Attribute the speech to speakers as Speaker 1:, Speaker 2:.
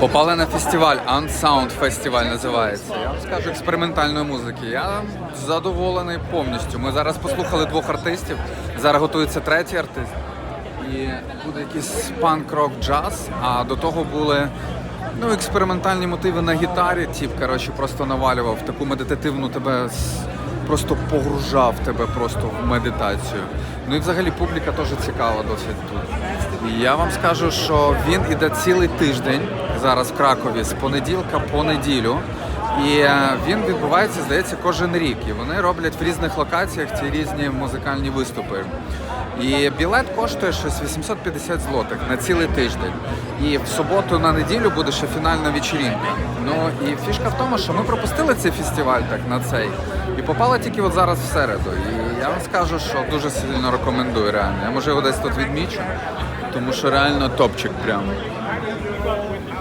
Speaker 1: Попали на фестиваль, Unsound фестиваль називається. Я вам скажу експериментальної музики. Я задоволений повністю. Ми зараз послухали двох артистів. Зараз готується третій артист. І буде якийсь панк-рок джаз, а до того були ну, експериментальні мотиви на гітарі. Тіп, коротше, просто навалював таку медитативну тебе просто погружав тебе просто в медитацію. Ну і взагалі публіка теж цікава досить тут. Я вам скажу, що він іде цілий тиждень зараз в Кракові з понеділка по неділю. І е, він відбувається, здається, кожен рік. І вони роблять в різних локаціях ці різні музикальні виступи. І білет коштує щось 850 злотих на цілий тиждень. І в суботу на неділю буде ще фінальна вечірінка. Ну і фішка в тому, що ми пропустили цей фестиваль так на цей. І попала тільки от зараз в середу. І я вам скажу, що дуже сильно рекомендую реально. Я може його десь тут відмічу, тому що реально топчик прям.